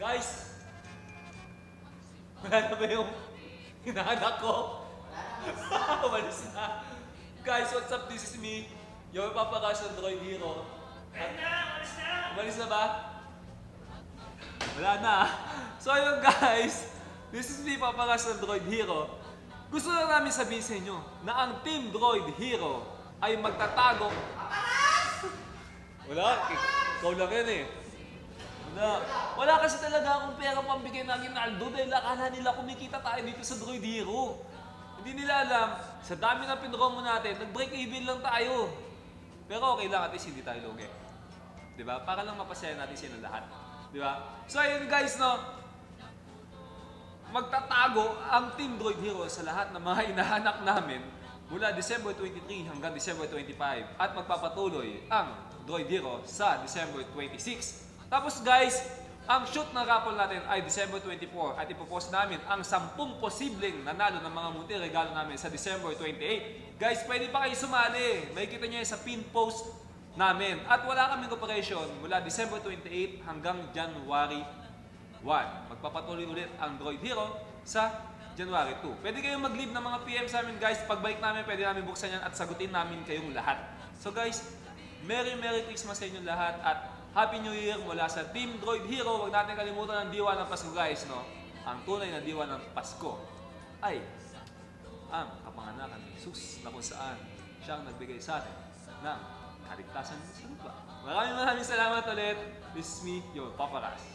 Guys! Wala na ba yung hinahanap ko? Umalis na. Guys, what's up? This is me, your Papa Rush Android Hero. At, umalis na ba? Wala na. So ayun guys, this is me, Papa Rush Android Hero. Gusto lang namin sabihin sa inyo na ang Team Droid Hero ay magtatago. Wala, ikaw lang yan eh. Wala. Wala kasi talaga akong pera pambigay ng Aguinaldo dahil akala nila kumikita tayo dito sa Droid Hero. Hindi nila alam, sa dami ng pinromo natin, nag-break even lang tayo. Pero okay lang, at least hindi tayo lugi. Di ba? Para lang mapasaya natin sila lahat. Di ba? So ayun guys, no? Magtatago ang Team Droid Hero sa lahat ng mga inahanap namin mula December 23 hanggang December 25 at magpapatuloy ang Droid Hero sa December 26. Tapos guys, ang shoot ng raffle natin ay December 24 at ipopost namin ang 10 posibleng nanalo ng mga munti regalo namin sa December 28. Guys, pwede pa kayo sumali. May kita nyo sa pin post namin. At wala kaming operation mula December 28 hanggang January 1. Magpapatuloy ulit ang Droid Hero sa January 2. Pwede kayong mag-leave ng mga PM sa amin guys. Pagbalik namin, pwede namin buksan yan at sagutin namin kayong lahat. So guys, Merry Merry Christmas sa inyo lahat at Happy New Year mula sa Team Droid Hero. Huwag natin kalimutan ang diwa ng Pasko guys, no? Ang tunay na diwa ng Pasko ay ang kapanganakan ni Jesus na kung saan siyang nagbigay sa atin ng kaligtasan sa lupa. Maraming maraming salamat ulit. This is me, your Papa Ras.